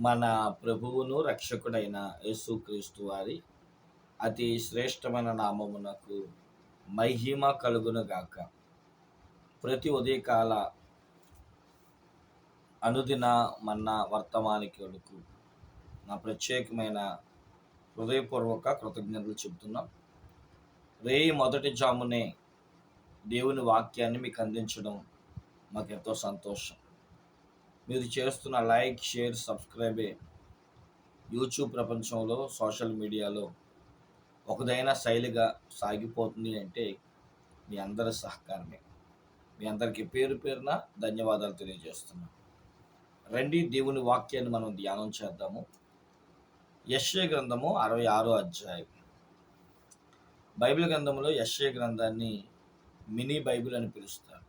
మన ప్రభువును రక్షకుడైన యేసుక్రీస్తు వారి అతి శ్రేష్టమైన నామమునకు మహిమ కలుగును గాక. ప్రతి ఉదయకాల అనుదిన మన్న వర్తమానికులకు నా ప్రత్యేకమైన హృదయపూర్వక కృతజ్ఞతలు చెబుతున్నాం. రే మొదటి జామునే దేవుని వాక్యాన్ని మీకు అందించడం మాకెంతో సంతోషం. మీరు చేస్తున్న లైక్ షేర్ సబ్స్క్రైబే యూట్యూబ్ ప్రపంచంలో సోషల్ మీడియాలో ఒకదైన శైలిగా సాగిపోతుంది అంటే మీ అందరి సహకారమే. మీ అందరికీ పేరు పేరున ధన్యవాదాలు తెలియజేస్తున్నాను. రండి దేవుని వాక్యాన్ని మనం ధ్యానం చేద్దాము. యశ్య గ్రంథము అరవై ఆరో అధ్యాయం. బైబిల్ గ్రంథంలో యశ్య గ్రంథాన్ని మినీ బైబిల్ అని పిలుస్తారు.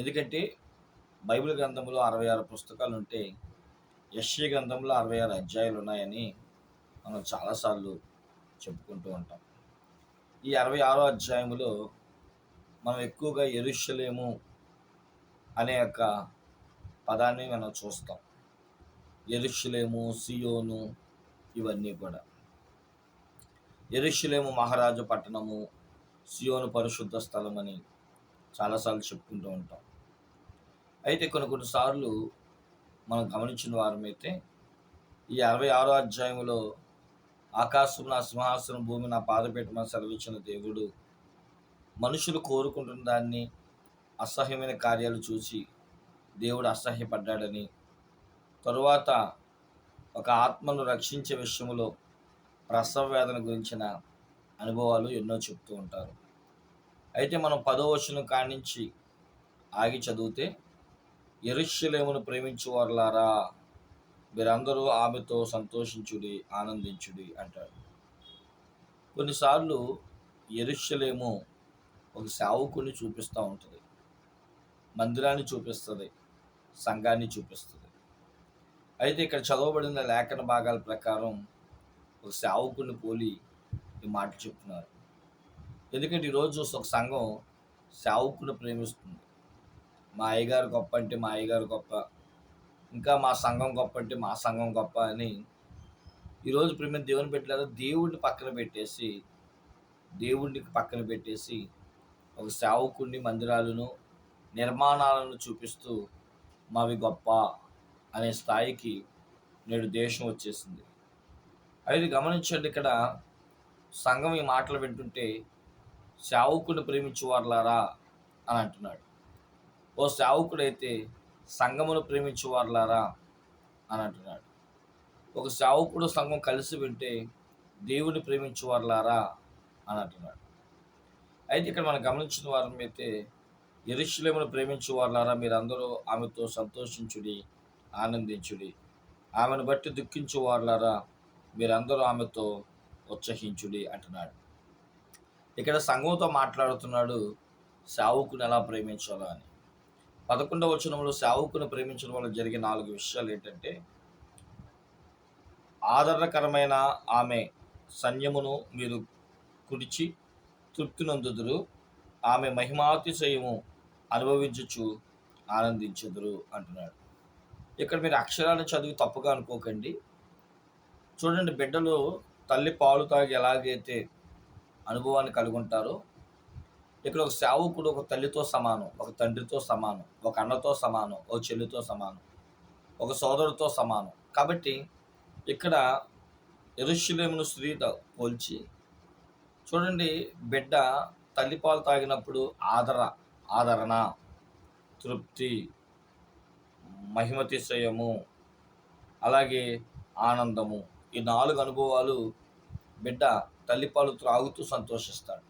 ఎందుకంటే బైబిల్ గ్రంథంలో అరవై ఆరు పుస్తకాలు ఉంటే యశ్య గ్రంథంలో అరవై ఆరు అధ్యాయులు ఉన్నాయని మనం చాలాసార్లు చెప్పుకుంటూ ఉంటాం. ఈ అరవై ఆరో అధ్యాయములో మనం ఎక్కువగా ఎరుషలేము అనే యొక్క పదాన్ని మనం చూస్తాం. ఎరుషలేము సియోను ఇవన్నీ కూడా. ఎరుషలేము మహారాజు పట్టణము సియోను పరిశుద్ధ స్థలం అని చాలాసార్లు చెప్పుకుంటూ ఉంటాం. అయితే కొన్ని కొన్నిసార్లు మనం గమనించిన వారమైతే ఈ అరవై ఆరో అధ్యాయంలో ఆకాశం నా సింహాసనం భూమి నా పాదపీఠమని సెలవిచ్చిన దేవుడు మనుషులు కోరుకుంటున్న దాన్ని అసహ్యమైన కార్యాలు చూసి దేవుడు అసహ్యపడ్డాడని. తరువాత ఒక ఆత్మను రక్షించే విషయంలో ప్రసవ వేదన గురించిన అనుభవాలు ఎన్నో చెప్తూ ఉంటారు. అయితే మనం పదో వచనం కానించి ఆగి చదివితే ఎరుషలేమును ప్రేమించువారులారా మీరందరూ ఆమెతో సంతోషించుడి ఆనందించుడి అంటాడు. కొన్నిసార్లు ఎరుష్యలేము ఒక సేవకుని చూపిస్తూ ఉంటుంది. మందిరాన్ని చూపిస్తుంది సంఘాన్ని చూపిస్తుంది. అయితే ఇక్కడ చదవబడిన లేఖన భాగాల ప్రకారం ఒక సేవకుని పోలి ఈ మాట చెప్తున్నారు. ఎందుకంటే ఈరోజు ఒక సంఘం సేవకుని ప్రేమిస్తుంది. మా అయ్యగారు గొప్ప అంటే మా అయ్యగారు గొప్ప. ఇంకా మా సంఘం గొప్ప అంటే మా సంఘం గొప్ప అని ఈరోజు ప్రేమ దేవుని పెట్టలేదు దేవుడిని పక్కన పెట్టేసి దేవుడిని పక్కన పెట్టేసి ఒక సేవకుడిని మందిరాలను నిర్మాణాలను చూపిస్తూ మావి గొప్ప అనే స్థాయికి నేడు దేశం వచ్చేసింది. అయితే గమనించండి ఇక్కడ సంఘం ఈ మాటలు వింటుంటే సేవకుని ప్రేమించువారులారా అని అంటున్నాడు. ఓ సేవకుడైతే సంఘమును ప్రేమించువారులారా అని అంటున్నాడు. ఒక సేవకుడు సంఘం కలిసి వింటే దేవుని ప్రేమించువారులారా అని అంటున్నాడు. అయితే ఇక్కడ మనం గమనించిన వారం అయితే ఎరుషులేమును ప్రేమించువారులారా మీరందరూ ఆమెతో సంతోషించుడి ఆనందించుడి ఆమెను బట్టి దుఃఖించువారులారా మీరందరూ ఆమెతో ఉత్సహించుడి అంటున్నాడు. ఇక్కడ సంఘంతో మాట్లాడుతున్నాడు సావుకుని ఎలా ప్రేమించాలో అని. పదకొండవ వచనంలో సావుకును ప్రేమించడం వల్ల జరిగే నాలుగు విషయాలు ఏంటంటే ఆదరణకరమైన ఆమె సన్యమును మీరు కుడిచి తృప్తినందుదురు. ఆమె మహిమాతిశయము అనుభవించచ్చు ఆనందించుదురు అంటున్నాడు. ఇక్కడ మీరు అక్షరాలను చదివి తప్పుగా అనుకోకండి. చూడండి బిడ్డలు తల్లి పాలు తాగి ఎలాగైతే అనుభవాన్ని కలుగుంటారో ఇక్కడ ఒక సేవకుడు ఒక తల్లితో సమానం ఒక తండ్రితో సమానం ఒక అన్నతో సమానం ఒక చెల్లితో సమానం ఒక సోదరుతో సమానం. కాబట్టి ఇక్కడ ఎరుషులేమును స్త్రీతో పోల్చి చూడండి బిడ్డ తల్లిపాలు తాగినప్పుడు ఆదర ఆదరణ తృప్తి మహిమతిశయము అలాగే ఆనందము ఈ నాలుగు అనుభవాలు బిడ్డ తల్లిపాలు త్రాగుతూ సంతోషిస్తాడు.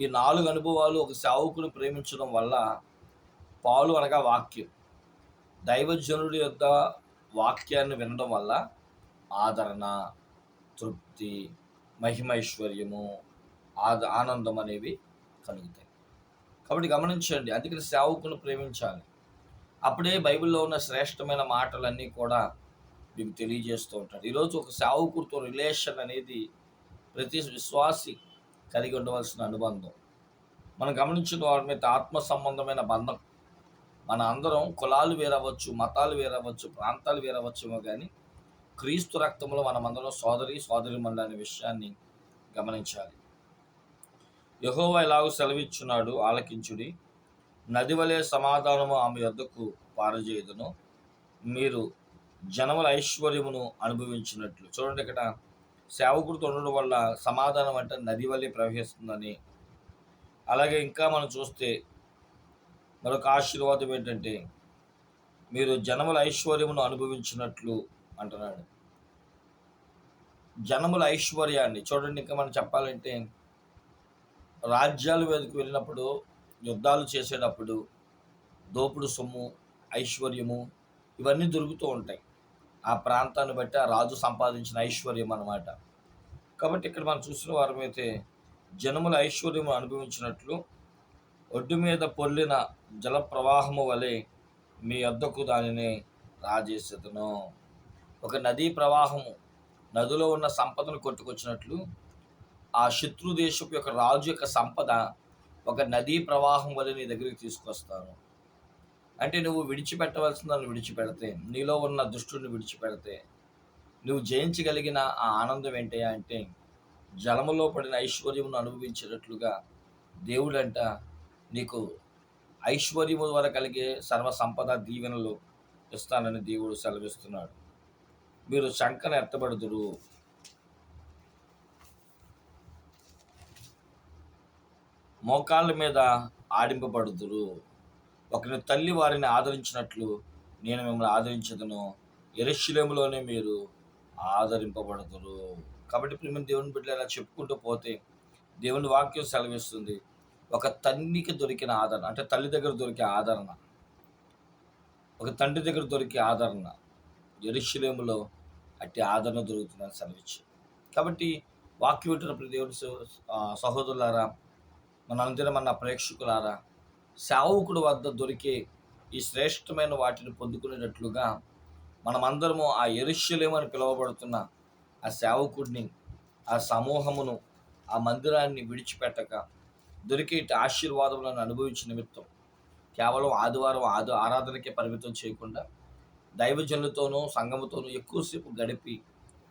ఈ నాలుగు అనుభవాలు ఒక సేవకుని ప్రేమించడం వల్ల పాలు అనగా వాక్యం. దైవజనుడి యొక్క వాక్యాన్ని వినడం వల్ల ఆదరణ తృప్తి మహిమైశ్వర్యము ఆద ఆనందం అనేవి కలుగుతాయి. కాబట్టి గమనించండి అందుకని సేవకును ప్రేమించాలి. అప్పుడే బైబిల్లో ఉన్న శ్రేష్టమైన మాటలన్నీ కూడా మీకు తెలియజేస్తూ ఉంటాడు ఈరోజు ఒక సేవకుడితో రిలేషన్ అనేది ప్రతి విశ్వాసి కలిగి ఉండవలసిన అనుబంధం. మనం గమనించిన వారి మీద ఆత్మ సంబంధమైన బంధం. మన అందరం కులాలు వేరవచ్చు మతాలు వేరవచ్చు ప్రాంతాలు వేరవచ్చేమో కానీ క్రీస్తు రక్తంలో మనమందరం సోదరి సోదరి అనే విషయాన్ని గమనించాలి. యహోవా ఎలాగో సెలవిచ్చున్నాడు? ఆలకించుడి. నది వలె సమాధానము ఆమె యొద్దకు పారజేయదును. మీరు జనముల ఐశ్వర్యమును అనుభవించినట్లు. చూడండి ఇక్కడ సేవకుడితో ఉండడం వల్ల సమాధానం అంటే నది వల్లే ప్రవహిస్తుందని. అలాగే ఇంకా మనం చూస్తే మరొక ఆశీర్వాదం ఏంటంటే మీరు జనముల ఐశ్వర్యమును అనుభవించినట్లు అంటున్నాడు. జనముల ఐశ్వర్యాన్ని చూడండి ఇంకా మనం చెప్పాలంటే రాజ్యాల మీదకి వెళ్ళినప్పుడు యుద్ధాలు చేసేటప్పుడు దోపుడు సొమ్ము ఐశ్వర్యము ఇవన్నీ దొరుకుతూ ఉంటాయి. ఆ ప్రాంతాన్ని బట్టి ఆ రాజు సంపాదించిన ఐశ్వర్యం అన్నమాట. కాబట్టి ఇక్కడ మనం చూసిన వారమైతే జనముల ఐశ్వర్యము అనుభవించినట్లు ఒడ్డు మీద పొల్లిన జల ప్రవాహము వలె మీ వద్దకు దానిని రాజేసేతను ఒక నదీ ప్రవాహము నదిలో ఉన్న సంపదను కొట్టుకొచ్చినట్లు ఆ శత్రు దేశపు యొక్క రాజు యొక్క సంపద ఒక నదీ ప్రవాహం వలె నీ దగ్గరికి తీసుకొస్తాను. అంటే నువ్వు విడిచిపెట్టవలసిన దాన్ని విడిచిపెడితే నీలో ఉన్న దుష్టుని విడిచిపెడితే నువ్వు జయించగలిగిన ఆ ఆనందం ఏంటి అంటే జలములో పడిన ఐశ్వర్యమును అనుభవించినట్లుగా దేవుడంట నీకు ఐశ్వర్యము ద్వారా కలిగే సర్వ సంపద దీవెనలు ఇస్తానని దేవుడు సెలవిస్తున్నాడు. మీరు శంకన ఎత్తబడుదురు. మోకాళ్ళ మీద ఆడింపబడుదురు. ఒకరి తల్లి వారిని ఆదరించినట్లు నేను మిమ్మల్ని ఆదరించదును. ఎరశిలేములోనే మీరు ఆదరింపబడదురు. కాబట్టి ప్రేమ దేవుని బిడ్డలు చెప్పుకుంటూ పోతే దేవుని వాక్యం సెలవిస్తుంది. ఒక తల్లికి దొరికిన ఆదరణ అంటే తల్లి దగ్గర దొరికే ఆదరణ ఒక తండ్రి దగ్గర దొరికే ఆదరణ ఎరుషులేములో అట్టి ఆదరణ దొరుకుతుందని సెలవిచ్చి కాబట్టి వాక్యం వింటున్నప్పుడు దేవుని సహోదరులారా మన అందరం మన ప్రేక్షకులారా సేవకుడు వద్ద దొరికే ఈ శ్రేష్టమైన వాటిని పొందుకునేటట్లుగా మనమందరము ఆ ఎరుష్యులేమని పిలువబడుతున్న ఆ సేవకుడిని ఆ సమూహమును ఆ మందిరాన్ని విడిచిపెట్టక దొరికే ఆశీర్వాదములను అనుభవించిన నిమిత్తం కేవలం ఆదివారం ఆది ఆరాధనకే పరిమితం చేయకుండా దైవజనులతోనూ సంఘముతోనూ ఎక్కువసేపు గడిపి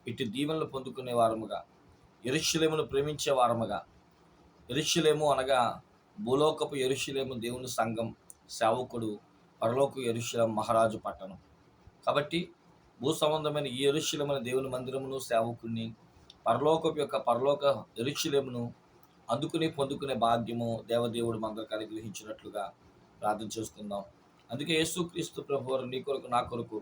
ఇటు దీవెనలు పొందుకునే వారముగా ఎరుష్యులేమును ప్రేమించే వారముగా ఎరుష్యులేము అనగా భూలోకపు ఎరుషులేము దేవుని సంఘం సేవకుడు పరలోక ఎరుషులం మహారాజు పట్టణం. కాబట్టి భూ సంబంధమైన ఈ ఎరుషులమైన దేవుని మందిరమును సేవకుని పరలోకపు యొక్క పరలోక ఎరుషులేమును అందుకుని పొందుకునే భాగ్యము దేవదేవుడు మందరికి అనుగ్రహించినట్లుగా ప్రార్థన చేసుకుందాం. అందుకే యేసుక్రీస్తు ప్రభు నీ కొరకు నా కొరకు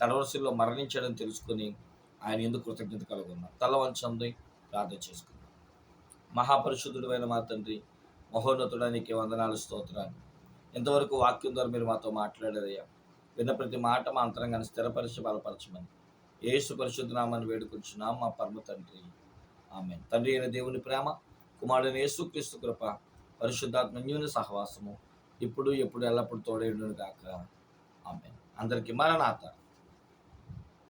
కలవరసిలో మరణించడం తెలుసుకొని ఆయన ఎందుకు కృతజ్ఞత కలుగున్నాం తల వంచండి ప్రార్థన చేసుకుందాం. మహాపరిశుద్ధుడైన మా తండ్రి మహోన్నతుడానికి వందనాలు స్తోత్రాలు. ఇంతవరకు వాక్యం ద్వారా మీరు మాతో మాట్లాడారయ్యా. విన్న ప్రతి మాట మా అంతరంగాన్ని స్థిరపరిచి బలపరచమని. ఏసు పరిశుద్ధనామని వేడుకుంటున్నాం మా పరమ తండ్రి. ఆమె తండ్రి అయిన దేవుని ప్రేమ కుమారుడైన యేసుక్రీస్తు కృప పరిశుద్ధాత్మన్యుని సహవాసము ఇప్పుడు ఎప్పుడు ఎల్లప్పుడు తోడేయుడును కాక ఆమె అందరికీ మరణాత